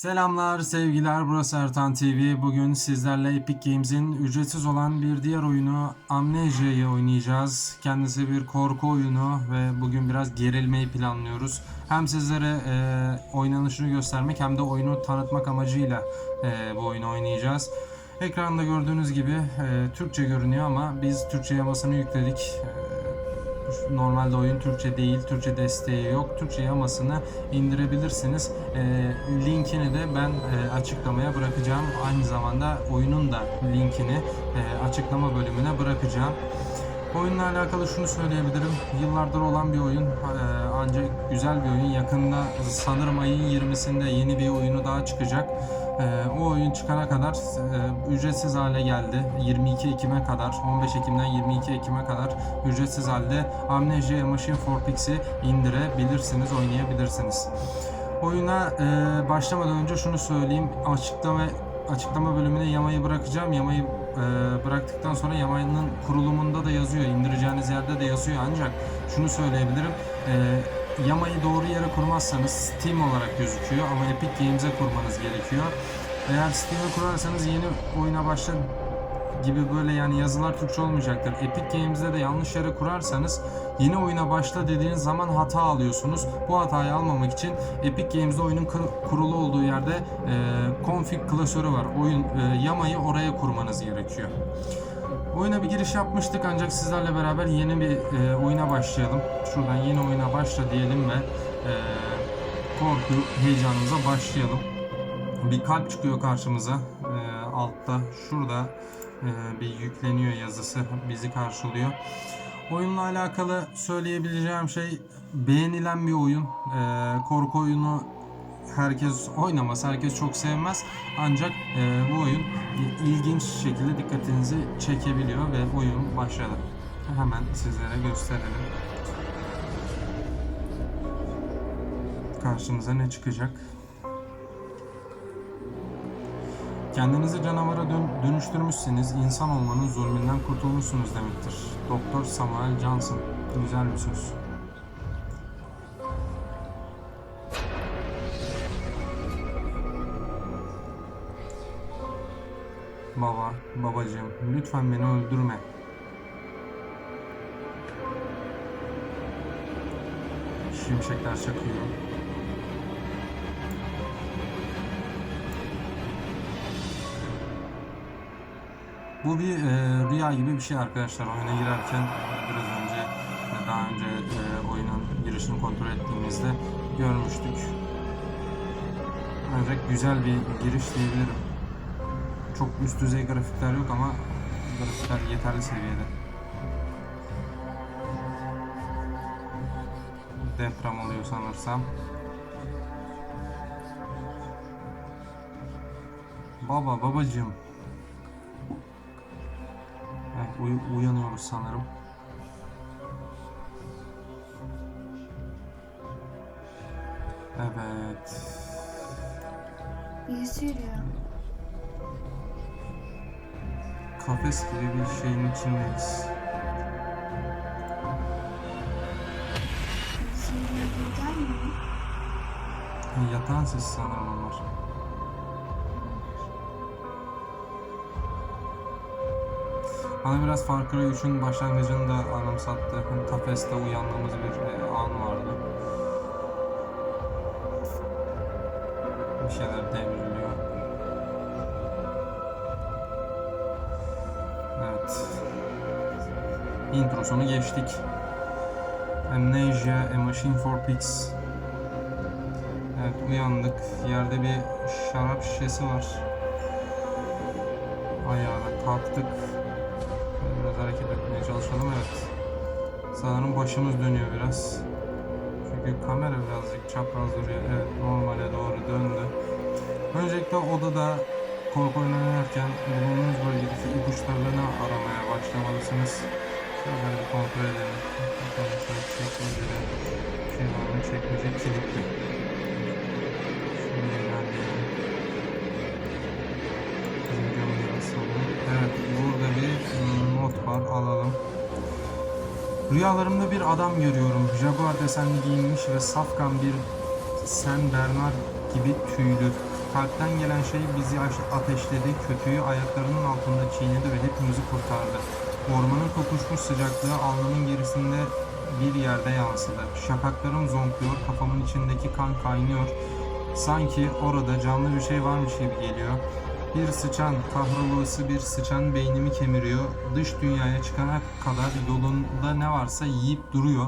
Selamlar, sevgiler. Burası Ertan TV. Bugün sizlerle Epic Games'in ücretsiz olan bir diğer oyunu Amnesia'yı oynayacağız. Kendisi bir korku oyunu ve bugün biraz gerilmeyi planlıyoruz. Hem sizlere e, oynanışını göstermek hem de oyunu tanıtmak amacıyla e, bu oyunu oynayacağız. Ekranda gördüğünüz gibi e, Türkçe görünüyor ama biz Türkçe yamasını yükledik. E, Normalde oyun Türkçe değil, Türkçe desteği yok. Türkçe yamasını indirebilirsiniz. E, linkini de ben e, açıklamaya bırakacağım. Aynı zamanda oyunun da linkini e, açıklama bölümüne bırakacağım. Oyunla alakalı şunu söyleyebilirim. Yıllardır olan bir oyun. E, ancak güzel bir oyun. Yakında sanırım ayın 20'sinde yeni bir oyunu daha çıkacak. E, o oyun çıkana kadar e, ücretsiz hale geldi. 22 Ekim'e kadar, 15 Ekim'den 22 Ekim'e kadar ücretsiz halde Amnesia Machine for Pix'i indirebilirsiniz, oynayabilirsiniz. Oyuna e, başlamadan önce şunu söyleyeyim. Açıklama açıklama bölümüne yamayı bırakacağım. Yamayı e, bıraktıktan sonra yamayının kurulumunda da yazıyor. indireceğiniz yerde de yazıyor. Ancak şunu söyleyebilirim. E, yamayı doğru yere kurmazsanız Steam olarak gözüküyor ama Epic Games'e kurmanız gerekiyor. Eğer Steam'e kurarsanız yeni oyuna başla gibi böyle yani yazılar Türkçe olmayacaktır. Epic Games'de de yanlış yere kurarsanız yeni oyuna başla dediğiniz zaman hata alıyorsunuz. Bu hatayı almamak için Epic Games'de oyunun kur- kurulu olduğu yerde e, config klasörü var. Oyun e, yamayı oraya kurmanız gerekiyor. Oyuna bir giriş yapmıştık ancak sizlerle beraber yeni bir e, oyuna başlayalım. Şuradan yeni oyuna başla diyelim ve e, korku heyecanımıza başlayalım. Bir kalp çıkıyor karşımıza. E, altta şurada e, bir yükleniyor yazısı bizi karşılıyor. Oyunla alakalı söyleyebileceğim şey beğenilen bir oyun. E, korku oyunu herkes oynamaz, herkes çok sevmez. Ancak e, bu oyun ilginç şekilde dikkatinizi çekebiliyor ve oyun başladı. Hemen sizlere gösterelim. Karşımıza ne çıkacak? Kendinizi canavara dön- dönüştürmüşseniz insan olmanın zulmünden kurtulmuşsunuz demektir. Doktor Samuel Johnson. Güzel bir söz. Baba, babacığım, lütfen beni öldürme. Şimşekler çakıyor. Bu bir e, rüya gibi bir şey arkadaşlar. Oyuna girerken biraz önce daha önce e, oyunun girişini kontrol ettiğimizde görmüştük. Ancak güzel bir giriş diyebilirim. Çok üst düzey grafikler yok ama grafikler yeterli seviyede. Deprem oluyor sanırsam. Baba, babacığım. Evet, uy- uyanıyoruz sanırım. Evet. Birisi yürüyor. Kafes gibi bir şeyin içindeyiz. Mu? Yatan ses sanırım onlar. Bana biraz Far Cry 3'ün başlangıcını da anımsattı. Hani kafeste uyandığımız bir e, an vardı. Bir şeyler devriliyor. Introsunu geçtik. Amnesia, A Machine for Pigs. Evet uyandık. Yerde bir şarap şişesi var. Ayağına kalktık. Biraz hareket etmeye çalışalım evet. Sanırım başımız dönüyor biraz. Çünkü kamera birazcık çapraz duruyor. Evet normale doğru döndü. Öncelikle odada korku oyunu oynarken bulunduğunuz bölgedeki ipuçlarını aramaya başlamalısınız. Şöyle bir kontrol edelim. Şöyle çekmecede? Çekmece kilitli. Şöyle ilerleyelim. Videomuzu basalım. Evet burada bir mm, not var alalım. Rüyalarımda bir adam görüyorum. Jaguar desenli giyinmiş ve safkan bir Sen Bernard gibi tüylü. Kalpten gelen şey bizi ateşledi, kötüyü ayaklarının altında çiğnedi ve hepimizi kurtardı. Ormanın kokuşmuş sıcaklığı alnımın gerisinde bir yerde yansıdı. Şakaklarım zonkluyor, kafamın içindeki kan kaynıyor. Sanki orada canlı bir şey varmış gibi geliyor. Bir sıçan, kahrolası bir sıçan beynimi kemiriyor. Dış dünyaya çıkana kadar yolunda ne varsa yiyip duruyor.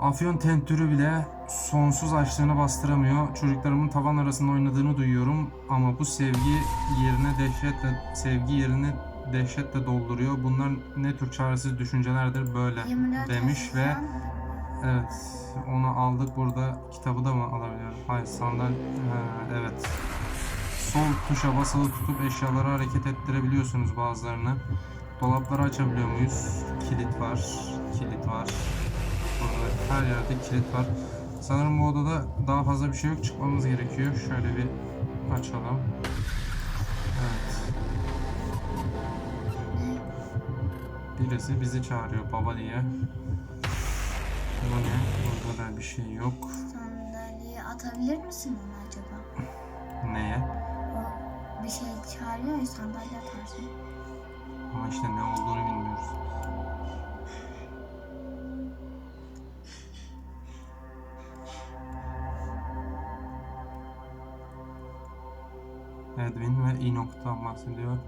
Afyon tentürü bile sonsuz açlığını bastıramıyor. Çocuklarımın tavan arasında oynadığını duyuyorum ama bu sevgi yerine dehşetle sevgi yerini dehşetle dolduruyor. Bunlar ne tür çaresiz düşüncelerdir böyle 24 demiş ve evet onu aldık burada kitabı da mı alabiliyorum? Hayır sandal evet. Sol tuşa basılı tutup eşyaları hareket ettirebiliyorsunuz bazılarını. Dolapları açabiliyor muyuz? Kilit var. Kilit var. Burada her yerde kilit var. Sanırım bu odada daha fazla bir şey yok. Çıkmamız gerekiyor. Şöyle bir açalım. Birisi bizi çağırıyor baba diye. Bu ne? Burada da bir şey yok. Sandalyeyi atabilir misin onu acaba? Neye? O bir şey çağırıyor ya sandalye atarsın. Ama işte ne olduğunu bilmiyoruz. Edwin ve Enoch'tan bahsediyor.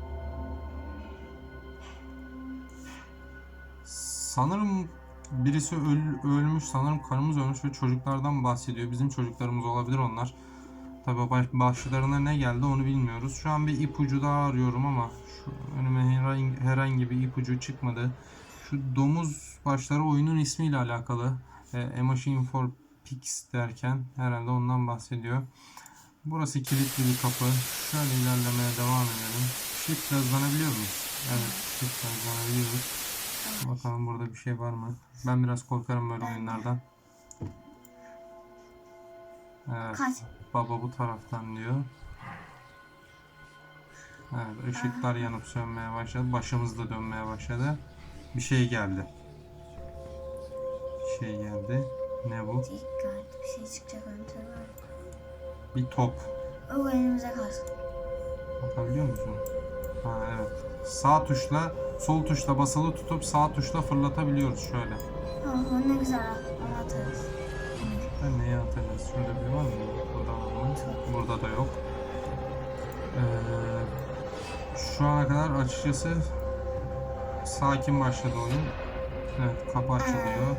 Sanırım birisi öl- ölmüş, sanırım karımız ölmüş ve çocuklardan bahsediyor. Bizim çocuklarımız olabilir onlar. Tabi baş, başlarına ne geldi onu bilmiyoruz. Şu an bir ipucu daha arıyorum ama şu önüme herhangi, herhangi bir ipucu çıkmadı. Şu domuz başları oyunun ismiyle alakalı. E, A Machine for Pigs derken herhalde ondan bahsediyor. Burası kilitli bir kapı. Şöyle ilerlemeye devam edelim. Shift hızlanabiliyor muyuz? Evet, shift hızlanabiliyoruz. Bakalım burada bir şey var mı? Ben biraz korkarım böyle oyunlardan. Evet. Kaç. Baba bu taraftan diyor. Evet, ışıklar yanıp sönmeye başladı. Başımız da dönmeye başladı. Bir şey geldi. Bir şey geldi. Ne bu? Bir şey çıkacak. Bir top. O elimize kalsın. Bakabiliyor musun? Ha evet. Sağ tuşla, sol tuşla basılı tutup sağ tuşla fırlatabiliyoruz şöyle. O ne güzel onu atarız. Ben neye atacağız? Şurada bir var mı? Burada var mı? Burada da yok. Ee, şu ana kadar açıkçası sakin başladı oyun. Evet kapı açılıyor.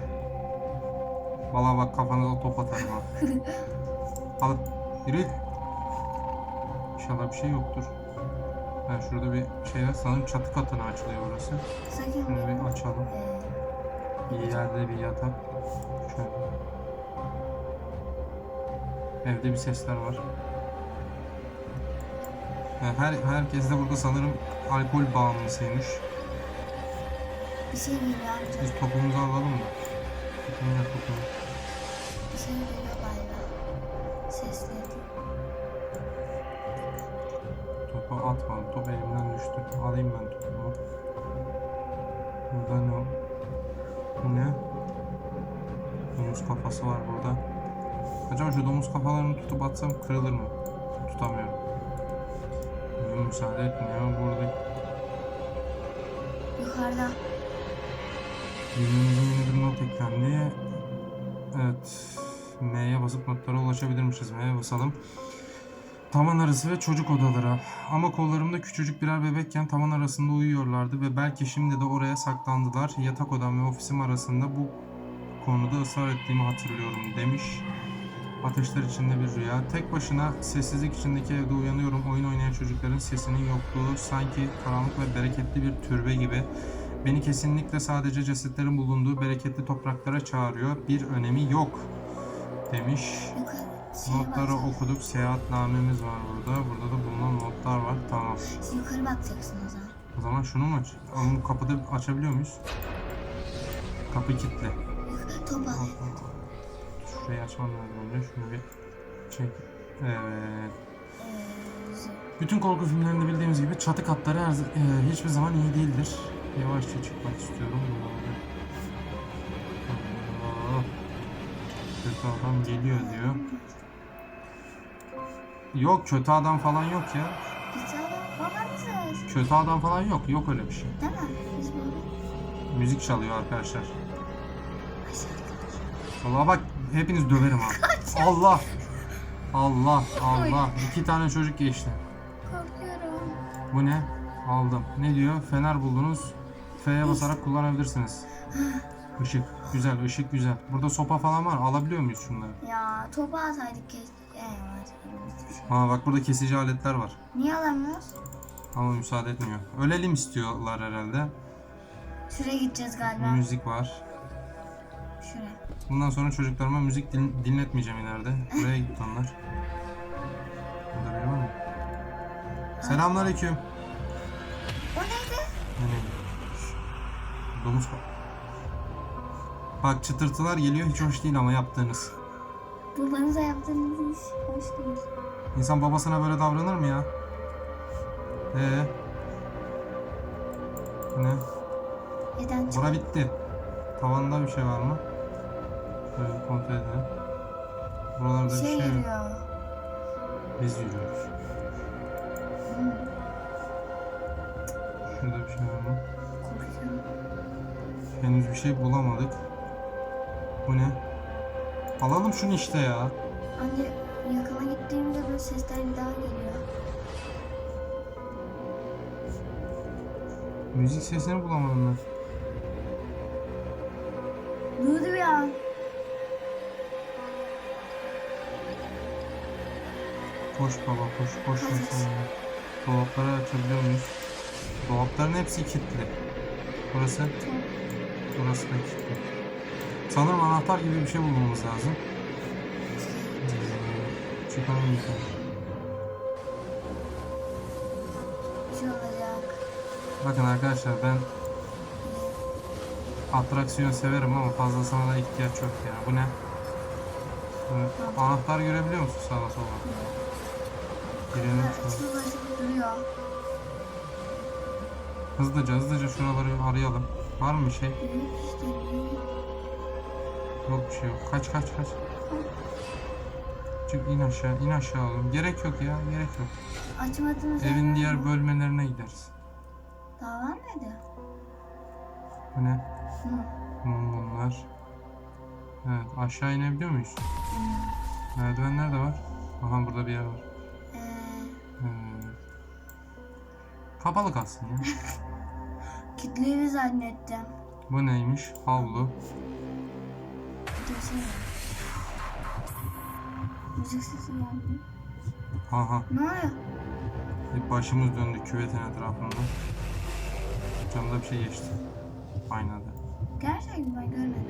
Valla bak kafanıza top atarım ha. Al yürü. İnşallah bir şey yoktur. Ha, şurada bir şey var. Sanırım çatı katına açılıyor burası. Şunu bir açalım. eee, Bir yerde bir yatak. Şöyle. Evde bir sesler var. Yani her herkes de burada sanırım alkol bağımlısıymış. bir şey geliyor amca. Biz topumuzu alalım mı? Topunu ver topunu. Bir şey geliyor Alayım ben topumu. Burada ne? Bu ne? Domuz kafası var burada. Acaba şu domuz kafalarını tutup atsam kırılır mı? Tutamıyorum. Oyun müsaade etmiyor. Burada Yukarıda. Bilmemizin yeni bir not eklendi. Evet. M'ye basıp notlara ulaşabilirmişiz. M'ye basalım. Tavan arası ve çocuk odaları. Ama kollarımda küçücük birer bebekken tavan arasında uyuyorlardı ve belki şimdi de oraya saklandılar. Yatak odam ve ofisim arasında bu konuda ısrar ettiğimi hatırlıyorum demiş. Ateşler içinde bir rüya. Tek başına sessizlik içindeki evde uyanıyorum. Oyun oynayan çocukların sesinin yokluğu sanki karanlık ve bereketli bir türbe gibi. Beni kesinlikle sadece cesetlerin bulunduğu bereketli topraklara çağırıyor. Bir önemi yok demiş. Notları okuduk. Seyahatnamemiz var burada. Burada da bulunan notlar var. Tamam. Yukarı bakacaksın o zaman. O zaman şunu mu aç? Bu kapıda açabiliyor muyuz? Kapı kilitli. Yukarı. Top al. Şurayı açmam lazım önce. Şunu bir çek. Evet. Eee, z- Bütün korku filmlerinde bildiğimiz gibi çatı katları her, e, hiçbir zaman iyi değildir. Yavaşça çıkmak istiyorum. Kötü adam geliyor diyor. Yok kötü adam falan yok ya. Adam. Kötü adam falan yok. Yok öyle bir şey. Değil mi? Biz böyle Müzik çalıyor arkadaşlar. Valla bak hepiniz döverim ha. Allah. Allah Allah. İki tane çocuk geçti. Korkuyorum. Bu ne? Aldım. Ne diyor? Fener buldunuz. F'ye basarak kullanabilirsiniz. Işık. Güzel, ışık güzel. Burada sopa falan var. Alabiliyor muyuz şunları? Ya topu alsaydık keşke. Ha bak burada kesici aletler var. Niye alamıyoruz? Ama müsaade etmiyor. Ölelim istiyorlar herhalde. Şuraya gideceğiz galiba. Müzik var. Şuraya. Bundan sonra çocuklarıma müzik din- dinletmeyeceğim ileride. Buraya gitti onlar. Burada biri var mı? Selamünaleyküm. O neydi? Yani domuz ko- Bak çıtırtılar geliyor hiç hoş değil ama yaptığınız. Babanıza yaptığınız iş hoş değil. İnsan babasına böyle davranır mı ya? Ee? Bu Ne? Neden? Bura bitti. Tavanda bir şey var mı? Şöyle kontrol edelim. Buralarda bir Şey şey yok. Biz yürüyoruz. Hmm, Şurada bir şey var mı? korkuyorum. Henüz bir şey bulamadık. Bu ne? Alalım şunu işte ya. Anne yakına gittiğimde böyle sesler daha geliyor. Müzik sesini bulamadım ben. Duydu bir an. Koş baba koş koş. Mesela. Dolapları açabiliyor muyuz? Dolapların hepsi kilitli. Burası, burası da kilitli. Sanırım anahtar gibi bir şey bulmamız lazım. Ee, şey olacak. Bakın arkadaşlar ben atraksiyon severim ama fazlasına da ihtiyaç yok ya. Bu ne? Evet. Anahtar görebiliyor musun sağa sola? Girelim şuna. Hızlıca hızlıca şuraları arayalım. Var mı bir şey? Yok bir şey yok. Kaç kaç kaç. Çık in aşağı in aşağı oğlum. Gerek yok ya gerek yok. Açmadığımız Evin diğer mı? bölmelerine gideriz. Daha var mıydı? Bu ne? Hı. Mum bunlar. Evet aşağı inebiliyor muyuz? Hı. Merdivenler de var. Aha burada bir yer var. Ee, Evet. Kapalı kalsın ya. kilitliydi zannettim. Bu neymiş? Havlu. Müzik sesi geldi. Aha. Ne oluyor? Bir başımız döndü küvetin etrafında. Camda bir şey geçti. Aynada. Gerçekten ben görmedim.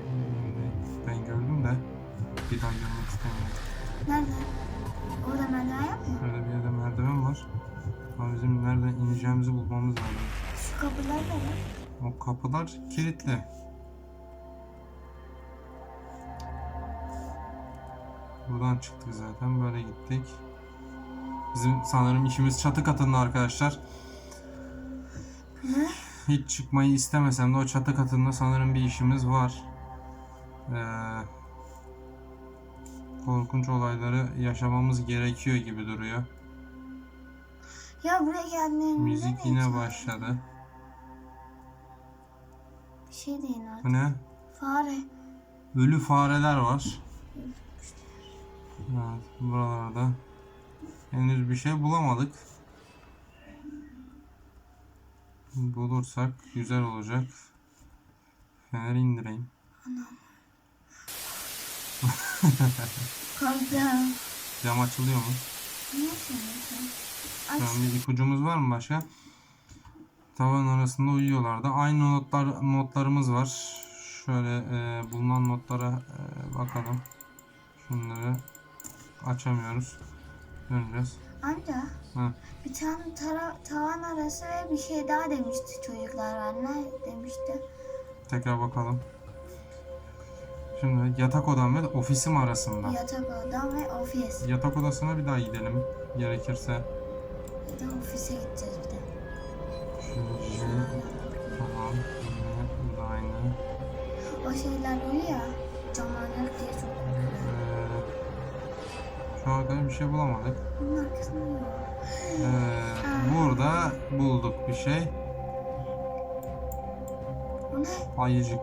Ben gördüm de bir daha görmek istemiyorum. Nerede? Orada merdiven yapmıyor. Şöyle bir yerde merdiven var. Ama bizim nereden ineceğimizi bulmamız lazım. Şu kapılar da var. O kapılar kilitli. Buradan çıktık zaten. Böyle gittik. Bizim sanırım işimiz çatı katında arkadaşlar. Ne? Hiç çıkmayı istemesem de o çatı katında sanırım bir işimiz var. Ee, korkunç olayları yaşamamız gerekiyor gibi duruyor. Ya buraya geldiğimde Müzik ne yine çaldı? başladı. Bir şey deyin artık. Bu ne? Fare. Ölü fareler var. Evet, buralarda henüz bir şey bulamadık. Bulursak güzel olacak. Feneri indireyim. Korktum. Cam açılıyor mu? Yapıyorsun? Şu Aç. bir ipucumuz var mı başka? Tavan arasında uyuyorlardı. Aynı notlar notlarımız var. Şöyle e, bulunan notlara e, bakalım. Şunları açamıyoruz. Döneceğiz. Amca. Hı. Bir tane tara- tavan arası ve bir şey daha demişti çocuklar anne demişti. Tekrar bakalım. Şimdi yatak odam ve ofisim arasında. Yatak odam ve ofis. Yatak odasına bir daha gidelim. Gerekirse. Ya da ofise gideceğiz bir de. Şöyle. Tamam. Yine aynı. O şeyler oluyor ya. Camlar diye çok Şu ana kadar bir şey bulamadık. Bunun arkasında yok. Ee, burada bulduk bir şey. Ayıcık.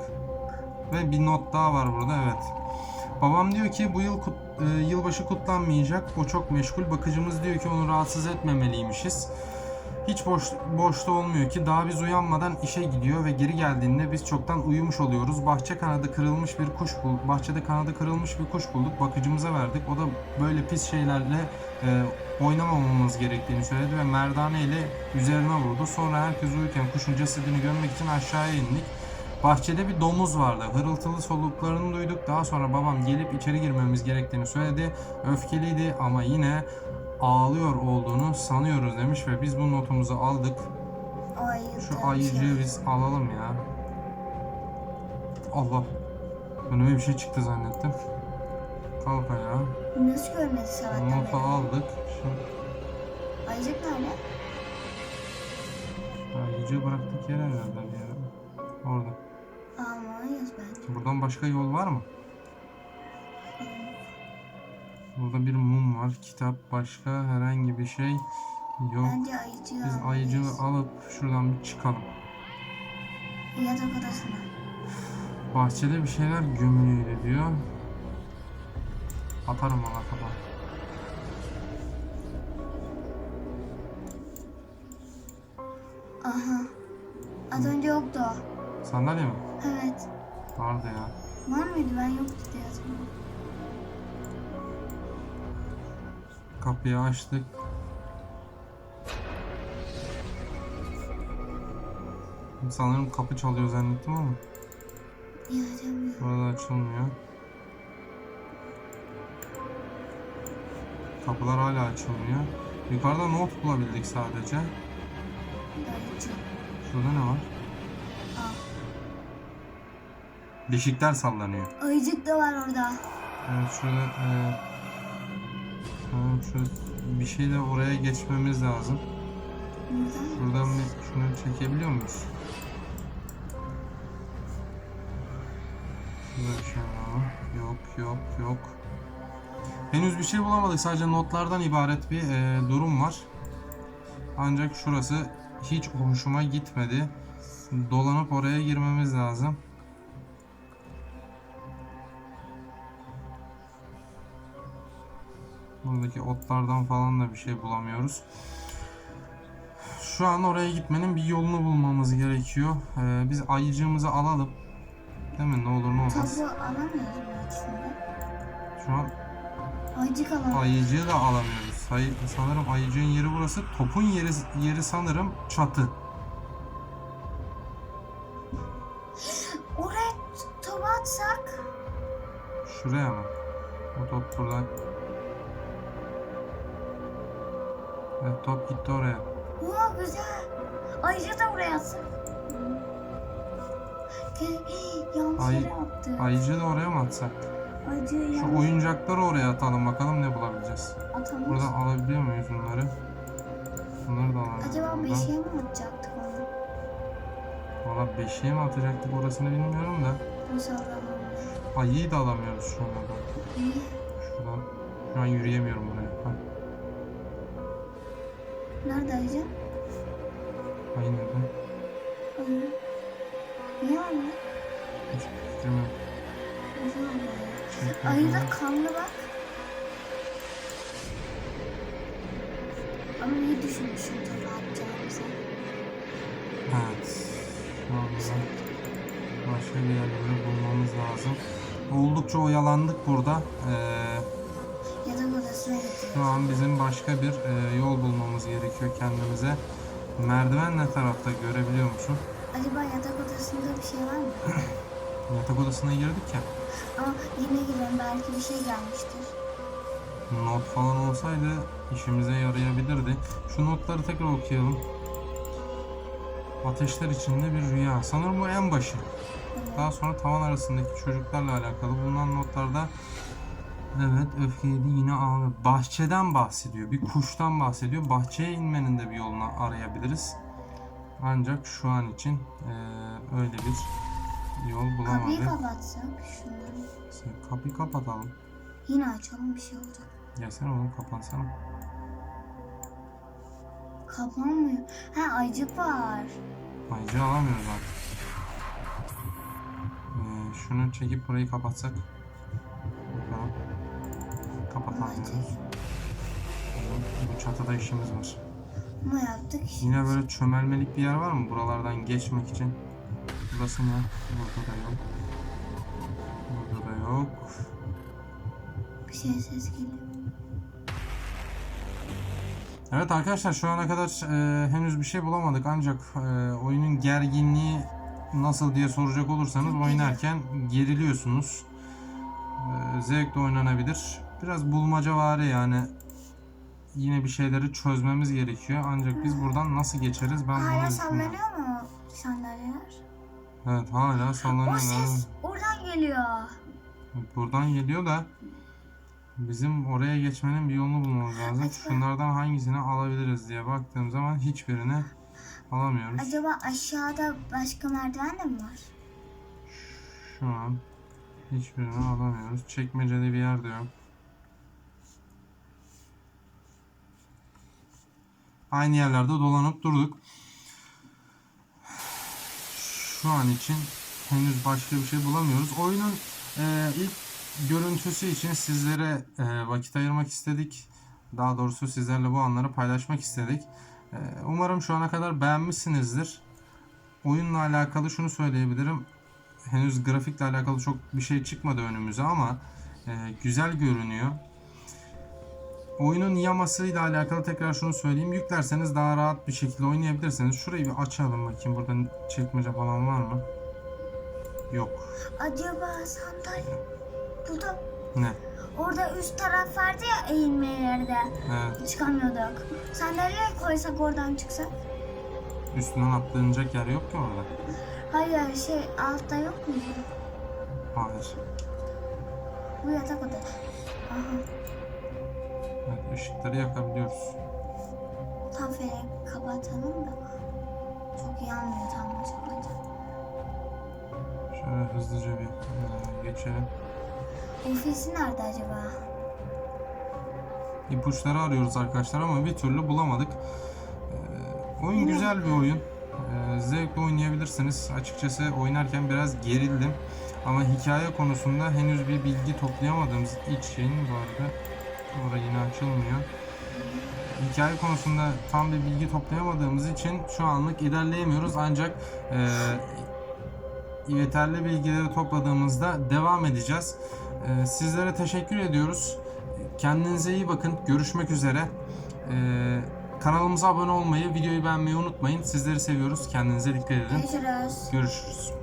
Ve bir not daha var burada evet. Babam diyor ki bu yıl kut- e, yılbaşı kutlanmayacak. O çok meşgul. Bakıcımız diyor ki onu rahatsız etmemeliymişiz. Hiç boş boşta olmuyor ki daha biz uyanmadan işe gidiyor ve geri geldiğinde biz çoktan uyumuş oluyoruz. Bahçe kanadı kırılmış bir kuş bulduk. Bahçede kanadı kırılmış bir kuş bulduk. Bakıcımıza verdik. O da böyle pis şeylerle e, oynamamamız gerektiğini söyledi ve merdane ile üzerine vurdu. Sonra herkes uyurken kuşun cesedini görmek için aşağıya indik. Bahçede bir domuz vardı. Hırıltılı soluklarını duyduk. Daha sonra babam gelip içeri girmemiz gerektiğini söyledi. Öfkeliydi ama yine ağlıyor olduğunu sanıyoruz demiş ve biz bu notumuzu aldık. Ayı. Şu ayıcığı biz alalım ya. Allah. Önüme bir şey çıktı zannettim. Kalk ayağa. Nasıl görmedi sabahtan Notu beri? aldık. Şimdi Ayıcık nerede? ayıcığı bıraktık yere herhalde bir yere. Orada. Almalıyız bence. Buradan başka yol var mı? Burada bir mum var, kitap, başka herhangi bir şey yok. Bence ayıcığı Biz ayıcığı alıp şuradan bir çıkalım. Yatak odasına. Bahçede bir şeyler gömülüydü diyor. Atarım ona kafa. Aha. Az önce yoktu o. Sandalye mi? Evet. Vardı ya. Var mıydı? Ben yoktu diye hatırlıyorum. Kapıyı açtık. Sanırım kapı çalıyor zannettim ama burada açılmıyor. Kapılar hala açılmıyor. Yukarıda not bulabildik sadece. Şurada ne var? Beşikler sallanıyor. Ayıcık da var orada. Evet şurada e, tamam, şu bir şeyle oraya geçmemiz lazım. Buradan bir şunu çekebiliyor muyuz? Şey? Yok yok yok. Henüz bir şey bulamadık. Sadece notlardan ibaret bir e, durum var. Ancak şurası hiç hoşuma gitmedi. Dolanıp oraya girmemiz lazım. Buradaki otlardan falan da bir şey bulamıyoruz. Şu an oraya gitmenin bir yolunu bulmamız gerekiyor. Ee, biz ayıcığımızı alalım. Değil mi? Ne olur ne olmaz. Tabu alamıyoruz ikisinde? Şu an Ayıcık alamıyoruz. ayıcığı da alamıyoruz. Say- sanırım ayıcığın yeri burası. Topun yeri, yeri sanırım çatı. Oraya topu atsak. Şuraya mı? O top buradan. Evet top gitti oraya. Oo güzel. Ayıcığı da buraya atsak. Ke- Yanlış Ay- yere attı. Ayıcığı da oraya mı atsak? Ayıcığı Şu yanlış oyuncakları oraya atalım bakalım ne bulabileceğiz. atamaz. Buradan alabiliyor muyuz bunları? Bunları da alalım. Acaba buradan. beşiğe mi atacaktık onu? Valla beşiğe mi atacaktık orasını bilmiyorum da. Nasıl alalım? Ayıyı da alamıyoruz şu anda. Niye? Şuradan. Şu an yürüyemiyorum buraya. Ha, Nerede ayıcı? ayı nerede? Ayı. Niye ayı? Hiç fikrim yok. Güzel ayı. Çünkü Ayı da kanlı bak. Ama iyi düşünmüşsün topu atacağımızı. Evet. Şu anda başka bir yerleri bulmamız lazım. Oldukça oyalandık burada. Ee. Şu an bizim başka bir e, yol bulmamız gerekiyor kendimize. Merdiven ne tarafta görebiliyor musun? Acaba yatak odasında bir şey var mı? Yatak odasına girdik ya. Ama yine girelim belki bir şey gelmiştir. Not falan olsaydı işimize yarayabilirdi. Şu notları tekrar okuyalım. Ateşler içinde bir rüya. Sanırım bu en başı. Daha sonra tavan arasındaki çocuklarla alakalı bulunan notlarda evet öfkeliydi yine ağlı. Bahçeden bahsediyor. Bir kuştan bahsediyor. Bahçeye inmenin de bir yolunu arayabiliriz. Ancak şu an için eee, öyle bir yol Kapıyı bulamadık. kapatsak şunları. Kapıyı kapatalım. Yine açalım bir şey olacak. Gelsene oğlum kapansana. Kapanmıyor. Ha ayıcık var. Ayrıca alamıyoruz artık. Ee, şunu çekip burayı kapatsak. Kapatamıyoruz. Bu çatıda işimiz var. Ama yaptık. Yine böyle çömelmelik bir yer var mı buralardan geçmek için? Burası ne? Burada da yok. Burada da yok. Bir şey ses geliyor. Evet arkadaşlar şu ana kadar e, henüz bir şey bulamadık ancak e, oyunun gerginliği nasıl diye soracak olursanız oynarken geriliyorsunuz. E, zevkle oynanabilir. Biraz bulmaca var yani yine bir şeyleri çözmemiz gerekiyor. Ancak biz buradan nasıl geçeriz ben bunu Hala düşünüyorum. sallanıyor mu sandalyeler? Evet hala O sallanıyor. ses oradan geliyor. Buradan geliyor da bizim oraya geçmenin bir yolunu bulmamız lazım. Acaba- Şunlardan hangisini alabiliriz diye baktığım zaman hiçbirini alamıyoruz. Acaba aşağıda başka merdiven de mi var? Şu an hiçbirini alamıyoruz. Çekmecede bir yerde yok. Aynı yerlerde dolanıp durduk. Şu an için henüz başka bir şey bulamıyoruz. Oyunun e, ilk görüntüsü için sizlere e, vakit ayırmak istedik. Daha doğrusu sizlerle bu anları paylaşmak istedik. E, umarım şu ana kadar beğenmişsinizdir. Oyunla alakalı şunu söyleyebilirim henüz grafikle alakalı çok bir şey çıkmadı önümüze ama e, güzel görünüyor. Oyunun yamasıyla alakalı tekrar şunu söyleyeyim. Yüklerseniz daha rahat bir şekilde oynayabilirsiniz. Şurayı bir açalım bakayım. Burada çekmece falan var mı? Yok. Acaba sandalye... Buldum. Ne? Orada üst taraf vardı ya eğilme yerde. Evet. Çıkamıyorduk. Sandalye koysak oradan çıksak. Üstünden atlanacak yer yok ki orada. Hayır şey altta yok mu? Hayır. Bu yatak odada. Aha. Evet, ışıkları yakabiliyoruz. Tam feri kapatalım da. Çok yanmıyor tam açılınca. Şöyle hızlıca bir e, geçelim. Ofisi nerede acaba? İpuçları arıyoruz arkadaşlar ama bir türlü bulamadık. Ee, oyun güzel bir oyun. Ee, zevkle oynayabilirsiniz. Açıkçası oynarken biraz gerildim. Ama hikaye konusunda henüz bir bilgi toplayamadığımız için bu arada orada yine açılmıyor. Hikaye konusunda tam bir bilgi toplayamadığımız için şu anlık ilerleyemiyoruz ancak e, yeterli bilgileri topladığımızda devam edeceğiz. Ee, sizlere teşekkür ediyoruz. Kendinize iyi bakın. Görüşmek üzere. Ee, kanalımıza abone olmayı, videoyu beğenmeyi unutmayın. Sizleri seviyoruz. Kendinize dikkat edin. Görüşürüz. Görüşürüz.